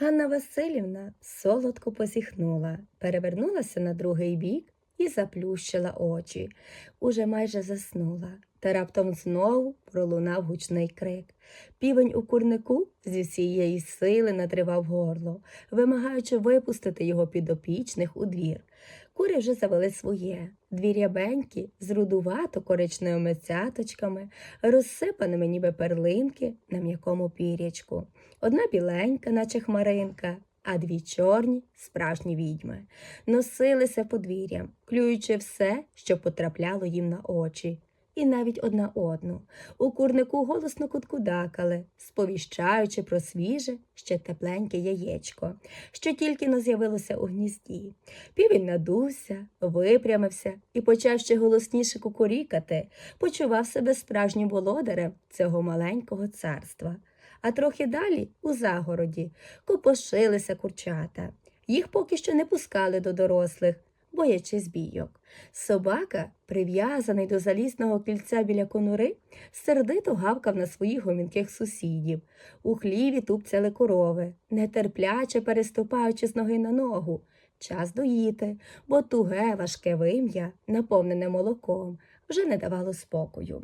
Ганна Васильівна солодко позіхнула, перевернулася на другий бік і заплющила очі. Уже майже заснула, та раптом знову пролунав гучний крик. Півень у курнику зі всієї сили натривав горло, вимагаючи випустити його підопічних у двір. Кури вже завели своє, дві рябенькі з рудувато коричневими цяточками, розсипаними ніби перлинки на м'якому пірячку. Одна біленька, наче хмаринка, а дві чорні справжні відьми. Носилися подвір'ям, клюючи все, що потрапляло їм на очі. І навіть одна одну. У курнику голосно куткудакали, сповіщаючи про свіже, ще тепленьке яєчко, що тільки но з'явилося у гнізді. Півень надувся, випрямився і почав ще голосніше кукурікати, почував себе справжнім володарем цього маленького царства. А трохи далі, у загороді, копошилися курчата. Їх поки що не пускали до дорослих, боячись бійок. Собака, прив'язаний до залізного кільця біля конури, сердито гавкав на своїх гомінких сусідів. У хліві тупцяли корови, нетерпляче переступаючи з ноги на ногу. Час доїти, бо туге важке вим'я, наповнене молоком, вже не давало спокою.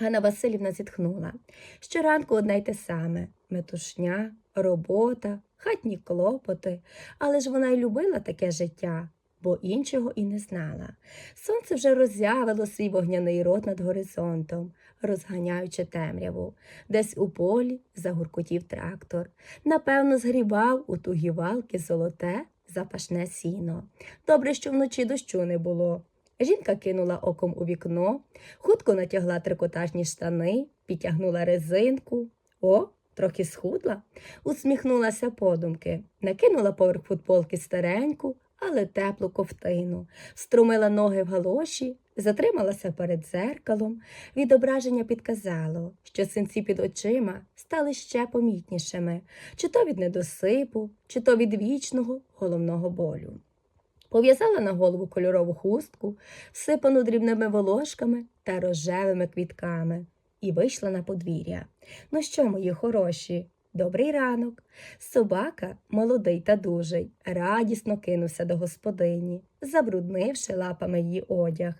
Ганна Васильівна зітхнула. Щоранку одне й те саме метушня, робота, хатні клопоти, але ж вона й любила таке життя, бо іншого і не знала. Сонце вже роззявило свій вогняний рот над горизонтом, розганяючи темряву. Десь у полі загуркотів трактор. Напевно, згрібав у тугі валки золоте запашне сіно. Добре, що вночі дощу не було. Жінка кинула оком у вікно, хутко натягла трикотажні штани, підтягнула резинку. О, трохи схудла, усміхнулася подумки, накинула поверх футболки стареньку, але теплу ковтину, струмила ноги в галоші, затрималася перед зеркалом. Відображення підказало, що синці під очима стали ще помітнішими, чи то від недосипу, чи то від вічного головного болю. Пов'язала на голову кольорову хустку, всипану дрібними волошками та рожевими квітками, і вийшла на подвір'я. Ну що, мої хороші, добрий ранок. Собака, молодий та дужий, радісно кинувся до господині, забруднивши лапами її одяг.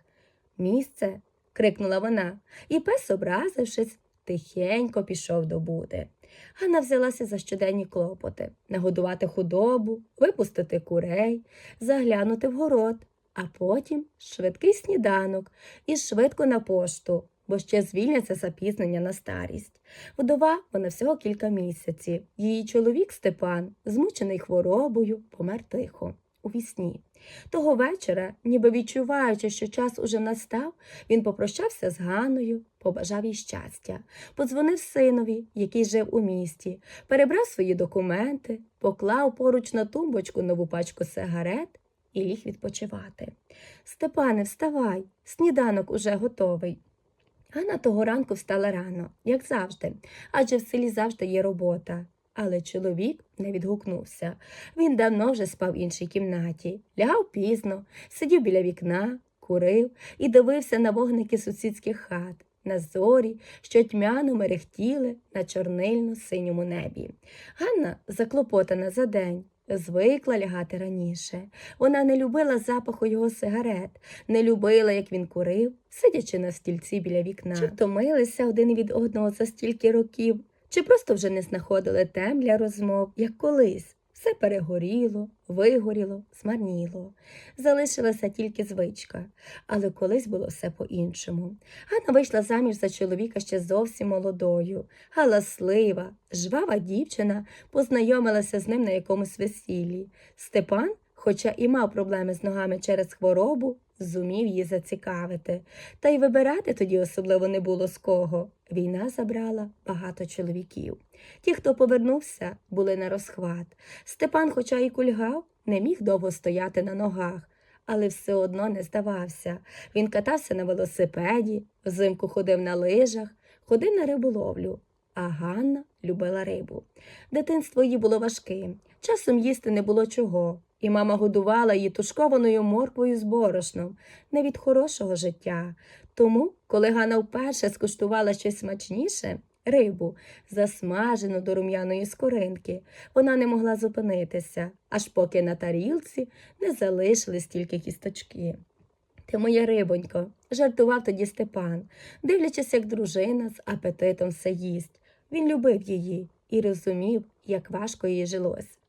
Місце. крикнула вона, і пес, образившись, тихенько пішов до буди. Ганна взялася за щоденні клопоти нагодувати худобу, випустити курей, заглянути в город, а потім швидкий сніданок і швидко на пошту, бо ще звільняться запізнення на старість. Вдова вона всього кілька місяців. Її чоловік Степан, змучений хворобою, помер тихо. У вісні. Того вечора, ніби відчуваючи, що час уже настав, він попрощався з Ганною, побажав їй щастя, подзвонив синові, який жив у місті, перебрав свої документи, поклав поруч на тумбочку нову пачку сигарет і ліг відпочивати. Степане, вставай, сніданок уже готовий. Ганна того ранку встала рано, як завжди, адже в селі завжди є робота. Але чоловік не відгукнувся. Він давно вже спав в іншій кімнаті, лягав пізно, сидів біля вікна, курив і дивився на вогники сусідських хат, на зорі, що тьмяно мерехтіли на чорнильно синьому небі. Ганна, заклопотана за день, звикла лягати раніше. Вона не любила запаху його сигарет, не любила, як він курив, сидячи на стільці біля вікна. Чи втомилися один від одного за стільки років, чи просто вже не знаходили тем для розмов, як колись. Все перегоріло, вигоріло, змарніло. Залишилася тільки звичка, але колись було все по-іншому. Ганна вийшла заміж за чоловіка ще зовсім молодою, галаслива, жвава дівчина познайомилася з ним на якомусь весіллі. Степан, хоча і мав проблеми з ногами через хворобу, зумів її зацікавити. Та й вибирати тоді особливо не було з кого. Війна забрала багато чоловіків. Ті, хто повернувся, були на розхват. Степан, хоча й кульгав, не міг довго стояти на ногах, але все одно не здавався. Він катався на велосипеді, взимку ходив на лижах, ходив на риболовлю. А Ганна любила рибу. Дитинство їй було важким, часом їсти не було чого, і мама годувала її тушкованою морквою з борошном, не від хорошого життя. Тому, коли Ганна вперше скуштувала щось смачніше, рибу, засмажену до рум'яної скоринки. Вона не могла зупинитися, аж поки на тарілці не залишились тільки кісточки. Ти моя рибонько, жартував тоді Степан, дивлячись, як дружина з апетитом все їсть. Він любив її і розумів, як важко їй жилось.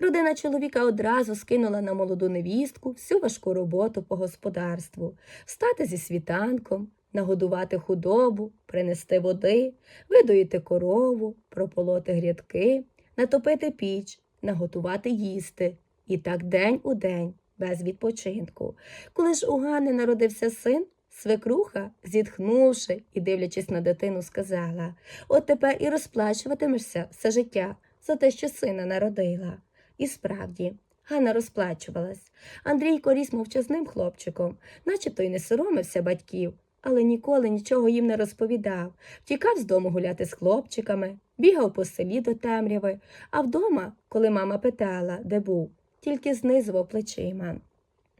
Родина чоловіка одразу скинула на молоду невістку всю важку роботу по господарству, встати зі світанком, нагодувати худобу, принести води, видоїти корову, прополоти грядки, натопити піч, наготувати їсти. І так день у день, без відпочинку. Коли ж у Ганни народився син, свекруха, зітхнувши і дивлячись на дитину, сказала От тепер і розплачуватимешся все життя за те, що сина народила. І справді, Ганна розплачувалась. Андрійко ріс мовчазним хлопчиком, начебто й не соромився батьків, але ніколи нічого їм не розповідав. Втікав з дому гуляти з хлопчиками, бігав по селі до темряви, а вдома, коли мама питала, де був, тільки знизував плечима.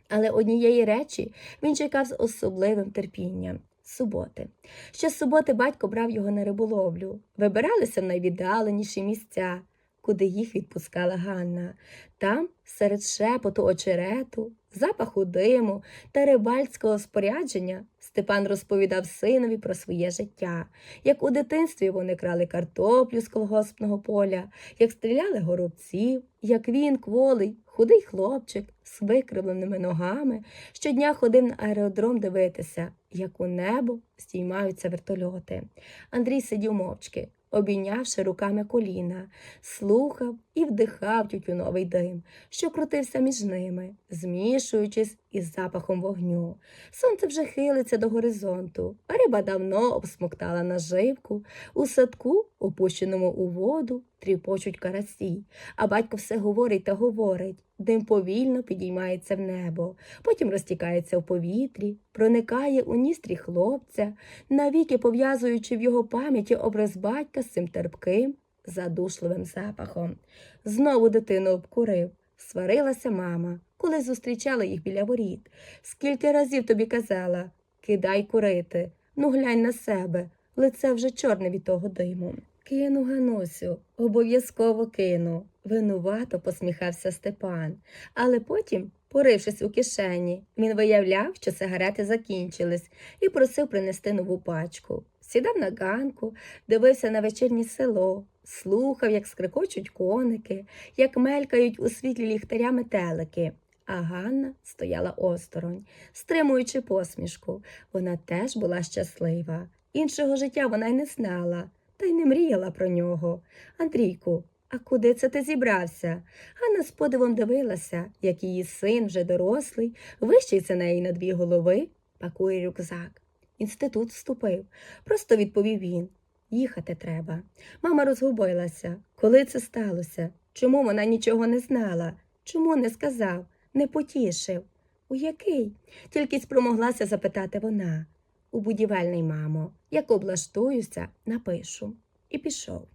Але однієї речі він чекав з особливим терпінням суботи. Ще з суботи батько брав його на риболовлю, вибиралися в найвіддаленіші місця, куди їх відпускала Ганна. Там, серед шепоту очерету, запаху диму та рибальського спорядження, Степан розповідав синові про своє життя, як у дитинстві вони крали картоплю з колгоспного поля, як стріляли горобців, як він, кволий, худий хлопчик з викривленими ногами, щодня ходив на аеродром дивитися, як у небо стіймаються вертольоти. Андрій сидів мовчки, обійнявши руками коліна, слухав і вдихав тютюновий дим, що крутився між ними, змішуючись із запахом вогню. Сонце вже хилиться до горизонту, а риба давно обсмоктала наживку. У садку, опущеному у воду, тріпочуть карасі, а батько все говорить та говорить. Дим повільно підіймається в небо, потім розтікається в повітрі, проникає у ністрі хлопця, навіки пов'язуючи в його пам'яті образ батька з цим терпким, задушливим запахом. Знову дитину обкурив. Сварилася мама, коли зустрічала їх біля воріт. Скільки разів тобі казала кидай курити, ну глянь на себе, лице вже чорне від того диму. Кину, Ганусю, обов'язково кину. Винувато посміхався Степан, але потім, порившись у кишені, він виявляв, що сигарети закінчились, і просив принести нову пачку. Сідав на ганку, дивився на вечірнє село, слухав, як скрикочуть коники, як мелькають у світлі ліхтаря метелики. А Ганна стояла осторонь, стримуючи посмішку. Вона теж була щаслива. Іншого життя вона й не знала, та й не мріяла про нього. Андрійку, а куди це ти зібрався? Ганна з подивом дивилася, як її син, вже дорослий, вищий за неї на дві голови, пакує рюкзак. Інститут вступив. Просто відповів він. Їхати треба. Мама розгубилася. Коли це сталося? Чому вона нічого не знала? Чому не сказав, не потішив? У який? Тільки спромоглася запитати вона. У будівельний, мамо, як облаштуюся, напишу. І пішов.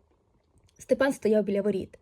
Степан стояв біля воріт,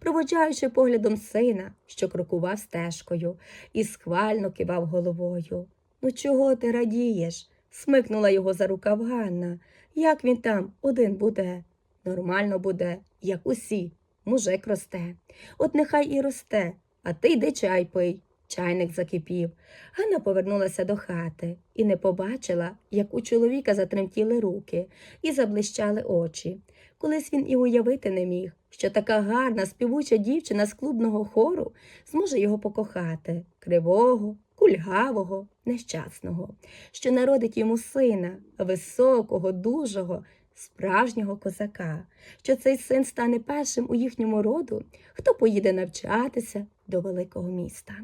проводжаючи поглядом сина, що крокував стежкою, і схвально кивав головою. Ну, чого ти радієш? смикнула його за рукав Ганна. Як він там один буде? Нормально буде, як усі. Мужик росте. От нехай і росте, а ти йди чай пий. Чайник закипів. Ганна повернулася до хати і не побачила, як у чоловіка затремтіли руки і заблищали очі. Колись він і уявити не міг, що така гарна співуча дівчина з клубного хору зможе його покохати кривого, кульгавого, нещасного, що народить йому сина, високого, дужого, справжнього козака, що цей син стане першим у їхньому роду, хто поїде навчатися до великого міста.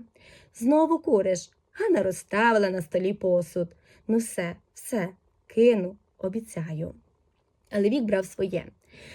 Знову куриш. Ганна розставила на столі посуд. Ну, все, все, кину, обіцяю. Але вік брав своє.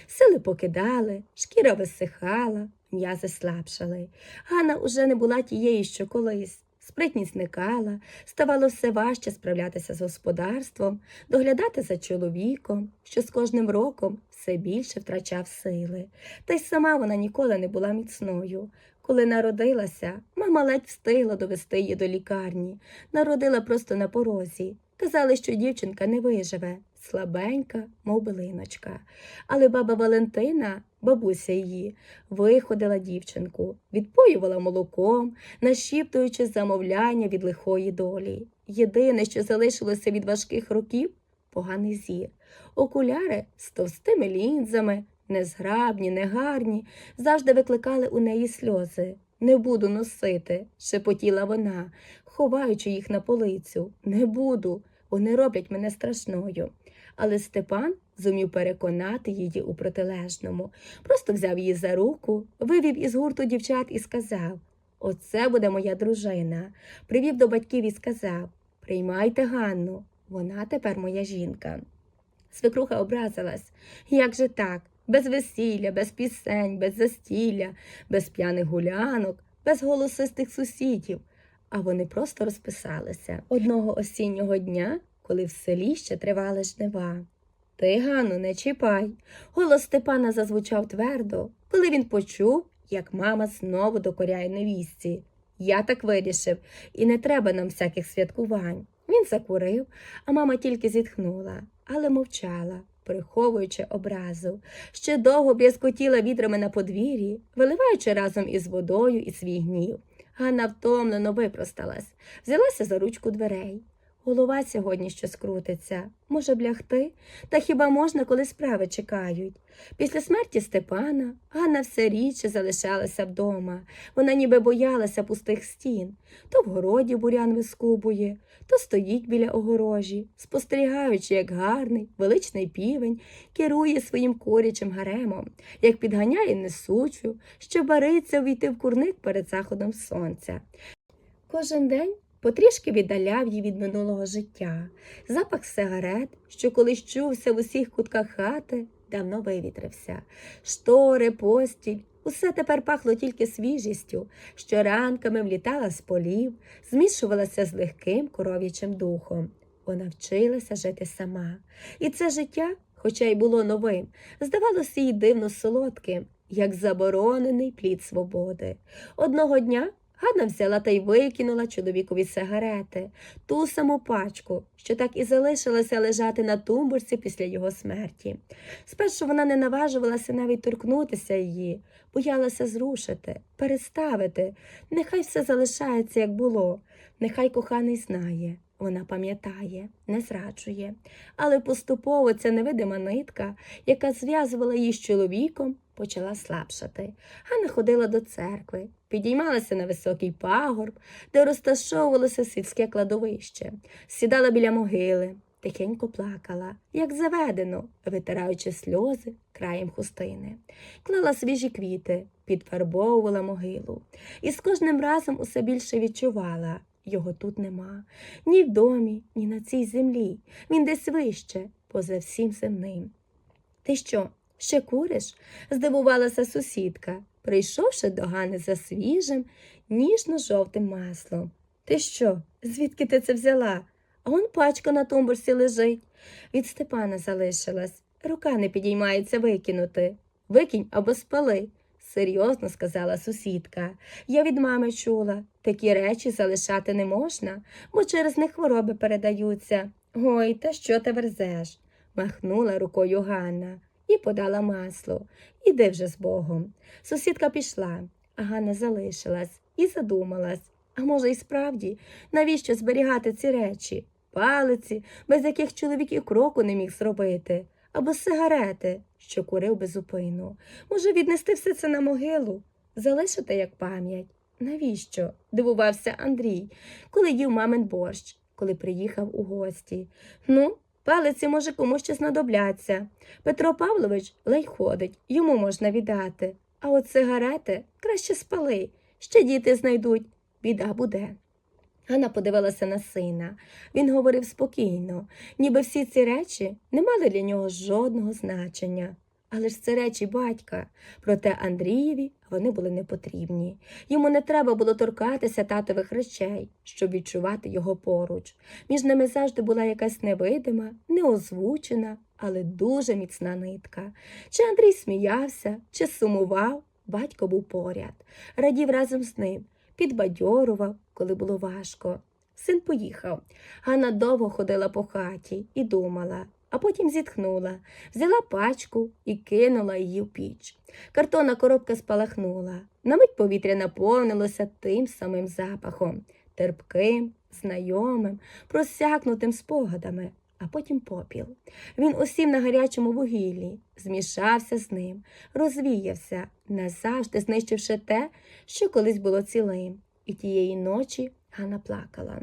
Сили покидали, шкіра висихала, м'язи слабшали. Ганна уже не була тією, що колись. Спритність зникала, ставало все важче справлятися з господарством, доглядати за чоловіком, що з кожним роком все більше втрачав сили. Та й сама вона ніколи не була міцною. Коли народилася, мама ледь встигла довести її до лікарні, народила просто на порозі. Казали, що дівчинка не виживе, слабенька, мов билиночка. Але баба Валентина, бабуся її, виходила дівчинку, відпоювала молоком, нашіптуючи замовляння від лихої долі. Єдине, що залишилося від важких років поганий зір. Окуляри з товстими лінзами, незграбні, негарні, завжди викликали у неї сльози. Не буду носити, шепотіла вона, ховаючи їх на полицю. Не буду, вони роблять мене страшною. Але Степан зумів переконати її у протилежному. Просто взяв її за руку, вивів із гурту дівчат і сказав Оце буде моя дружина. Привів до батьків і сказав Приймайте Ганну, вона тепер моя жінка. Свекруха образилась. Як же так? Без весілля, без пісень, без застілля, без п'яних гулянок, без голосистих сусідів. А вони просто розписалися одного осіннього дня, коли в селі ще тривали жнива. Ти, Ганну, не чіпай. Голос Степана зазвучав твердо, коли він почув, як мама знову докоряє невістці. Я так вирішив, і не треба нам всяких святкувань. Він закурив, а мама тільки зітхнула, але мовчала, приховуючи образу. Ще довго брязкотіла відрами на подвір'ї, виливаючи разом із водою і свій гнів. Ганна втомлено випросталась, взялася за ручку дверей. Голова сьогодні щось крутиться. Може, блягти? Та хіба можна, коли справи чекають? Після смерті Степана Ганна все рідше залишалася вдома. Вона ніби боялася пустих стін. То в городі бурян вискубує, то стоїть біля огорожі, спостерігаючи, як гарний, величний півень керує своїм корячим гаремом, як підганяє несучу, що бариться увійти в курник перед заходом сонця. Кожен день потрішки віддаляв її від минулого життя. Запах сигарет, що колись чувся в усіх кутках хати, давно вивітрився. Штори, постіль, усе тепер пахло тільки свіжістю, що ранками влітала з полів, змішувалася з легким коров'ячим духом. Вона вчилася жити сама. І це життя, хоча й було новим, здавалося їй дивно солодким, як заборонений плід свободи. Одного дня Ганна взяла та й викинула чоловікові сигарети, ту саму пачку, що так і залишилася лежати на тумбурці після його смерті. Спершу вона не наважувалася навіть торкнутися її, боялася зрушити, переставити. Нехай все залишається, як було, нехай коханий знає. Вона пам'ятає, не зраджує, але поступово ця невидима нитка, яка зв'язувала її з чоловіком, почала слабшати. Ганна ходила до церкви, підіймалася на високий пагорб, де розташовувалося сільське кладовище, сідала біля могили, тихенько плакала, як заведено, витираючи сльози краєм хустини, клала свіжі квіти, підфарбовувала могилу, і з кожним разом усе більше відчувала. Його тут нема, ні в домі, ні на цій землі. Він десь вище, поза всім земним. Ти що, ще куриш? здивувалася сусідка, прийшовши до Гани за свіжим, ніжно-жовтим маслом. Ти що? Звідки ти це взяла? А он пачка на тумбурсі лежить. Від Степана залишилась. Рука не підіймається викинути. Викинь або спали, серйозно сказала сусідка. Я від мами чула, такі речі залишати не можна, бо через них хвороби передаються. Ой, та що ти верзеш? махнула рукою Ганна і подала масло. Іди вже з Богом. Сусідка пішла, а Ганна залишилась і задумалась. А може, і справді, навіщо зберігати ці речі? Палиці, без яких чоловік і кроку не міг зробити, або сигарети, що курив безупину. Може, віднести все це на могилу, залишити як пам'ять. Навіщо? дивувався Андрій, коли їв мамин борщ, коли приїхав у гості. Ну, палиці, може, комусь ще знадобляться. Петро Павлович ледь ходить, йому можна віддати. А от сигарети краще спали, ще діти знайдуть, біда буде. Ганна подивилася на сина. Він говорив спокійно, ніби всі ці речі не мали для нього жодного значення. Але ж це речі батька. Проте Андрієві вони були не потрібні. Йому не треба було торкатися татових речей, щоб відчувати його поруч. Між ними завжди була якась невидима, неозвучена, але дуже міцна нитка. Чи Андрій сміявся, чи сумував, батько був поряд, радів разом з ним, підбадьорував, коли було важко. Син поїхав. Ганна довго ходила по хаті і думала, а потім зітхнула, взяла пачку і кинула її в піч. Картонна коробка спалахнула. На мить повітря наповнилося тим самим запахом, терпким, знайомим, просякнутим спогадами, а потім попіл. Він усів на гарячому вугіллі, змішався з ним, розвіявся, назавжди знищивши те, що колись було цілим. І тієї ночі Ганна плакала.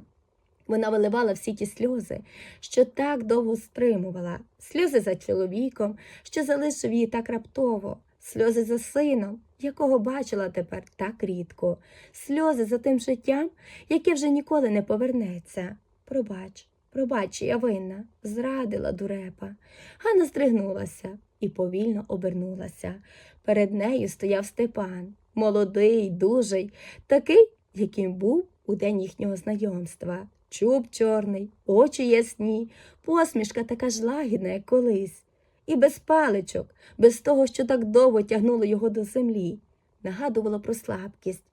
Вона виливала всі ті сльози, що так довго стримувала, сльози за чоловіком, що залишив її так раптово, сльози за сином, якого бачила тепер так рідко, сльози за тим життям, яке вже ніколи не повернеться. Пробач, пробач, я винна, зрадила дурепа. Ганна здригнулася і повільно обернулася. Перед нею стояв Степан, молодий, дужий, такий, яким був у день їхнього знайомства. Чуб чорний, очі ясні, посмішка така ж лагідна, як колись. І без паличок, без того, що так довго тягнуло його до землі, нагадувало про слабкість.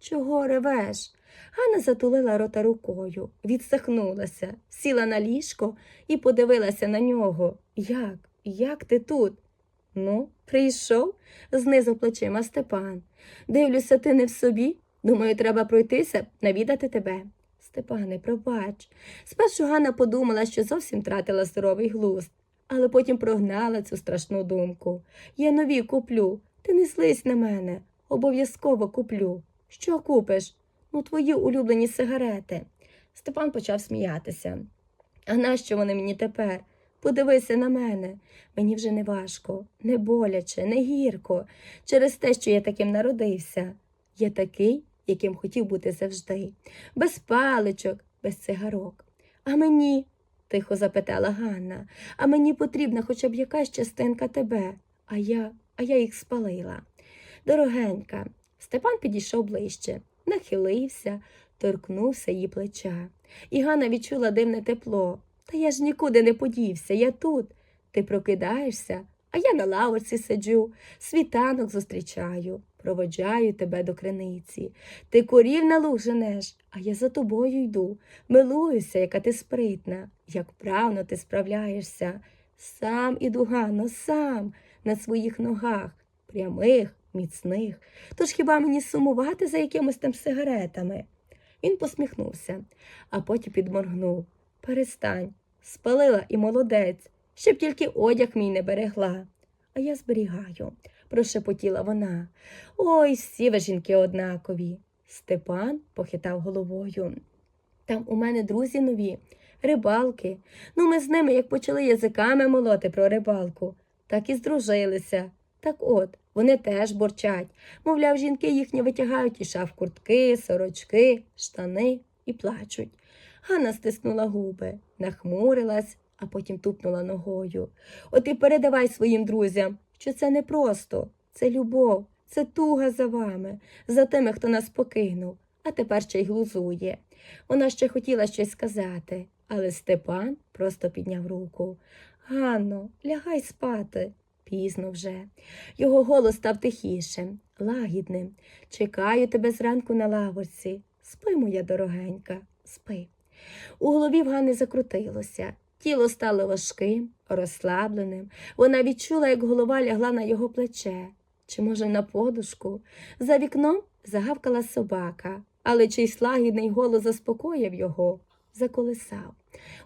Чого ревеш? Ганна затулила рота рукою, відсахнулася, сіла на ліжко і подивилася на нього. Як? Як ти тут? Ну, прийшов, знизу плечима Степан. Дивлюся, ти не в собі. Думаю, треба пройтися, навідати тебе. Степане, пробач. Спершу Ганна подумала, що зовсім тратила здоровий глузд, але потім прогнала цю страшну думку. Я нові куплю. Ти не злись на мене. Обов'язково куплю. Що купиш? Ну, твої улюблені сигарети. Степан почав сміятися. А нащо вони мені тепер? Подивися на мене. Мені вже не важко, не боляче, не гірко, через те, що я таким народився. Я такий, яким хотів бути завжди, без паличок, без цигарок. А мені, тихо запитала Ганна, а мені потрібна хоча б якась частинка тебе, а я, а я їх спалила. Дорогенька, Степан підійшов ближче, нахилився, торкнувся її плеча. І Ганна відчула дивне тепло. Та я ж нікуди не подівся, я тут. Ти прокидаєшся, а я на лавочці сиджу, світанок зустрічаю, проводжаю тебе до криниці. Ти корів на луг женеш, а я за тобою йду. Милуюся, яка ти спритна, як вправно ти справляєшся. Сам іду, Ганно, сам на своїх ногах, прямих, міцних. Тож хіба мені сумувати за якимось там сигаретами? Він посміхнувся, а потім підморгнув. Перестань, спалила і молодець, щоб тільки одяг мій не берегла. А я зберігаю, прошепотіла вона. Ой, всі ви жінки однакові. Степан похитав головою. Там у мене друзі нові, рибалки. Ну, ми з ними, як почали язиками молоти про рибалку, так і здружилися. Так от, вони теж борчать. Мовляв, жінки їхні витягають із шаф куртки, сорочки, штани і плачуть. Ганна стиснула губи, нахмурилась, а потім тупнула ногою. От і передавай своїм друзям, що це не просто, це любов, це туга за вами, за тими, хто нас покинув, а тепер ще й глузує. Вона ще хотіла щось сказати, але Степан просто підняв руку. Ганно, лягай спати. Пізно вже. Його голос став тихішим, лагідним. Чекаю тебе зранку на лавочці. Спи, моя дорогенька, спи. У голові в Ганни закрутилося. Тіло стало важким, розслабленим. Вона відчула, як голова лягла на його плече, чи, може, на подушку. За вікном загавкала собака, але чийсь лагідний голос заспокоїв його, заколисав.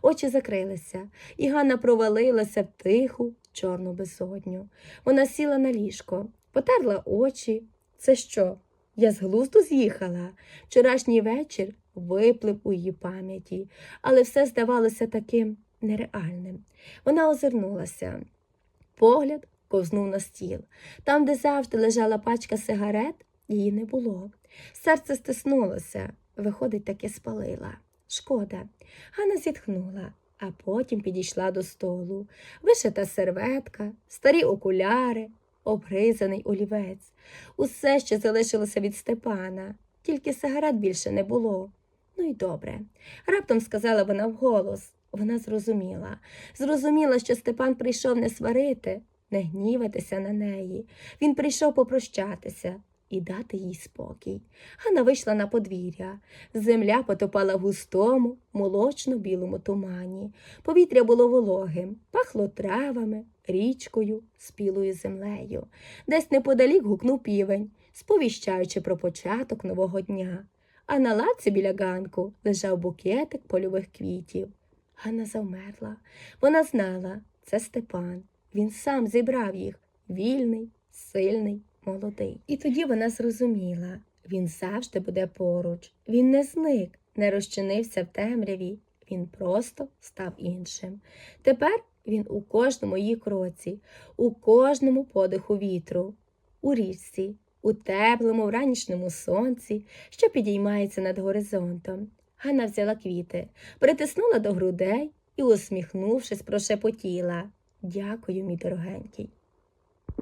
Очі закрилися, і Ганна провалилася в тиху, чорну безодню. Вона сіла на ліжко, потерла очі. Це що? Я з глузду з'їхала. Вчорашній вечір виплив у її пам'яті, але все здавалося таким нереальним. Вона озирнулася. Погляд ковзнув на стіл. Там, де завжди лежала пачка сигарет, її не було. Серце стиснулося, виходить, таки спалила. Шкода. Ганна зітхнула, а потім підійшла до столу. Вишита серветка, старі окуляри, обгризаний олівець. Усе, що залишилося від Степана, тільки сигарет більше не було. Ну й добре. Раптом сказала вона вголос. Вона зрозуміла. Зрозуміла, що Степан прийшов не сварити, не гніватися на неї. Він прийшов попрощатися і дати їй спокій. Ганна вийшла на подвір'я. Земля потопала в густому, молочно-білому тумані. Повітря було вологим, пахло травами, річкою, спілою землею. Десь неподалік гукнув півень, сповіщаючи про початок нового дня. А на лавці біля ганку лежав букетик польових квітів. Ганна завмерла. Вона знала, це Степан. Він сам зібрав їх вільний, сильний, молодий. І тоді вона зрозуміла він завжди буде поруч. Він не зник, не розчинився в темряві. Він просто став іншим. Тепер він у кожному її кроці, у кожному подиху вітру, у річці, у теплому вранішньому сонці, що підіймається над горизонтом. Ганна взяла квіти, притиснула до грудей і, усміхнувшись, прошепотіла Дякую, мій дорогенький.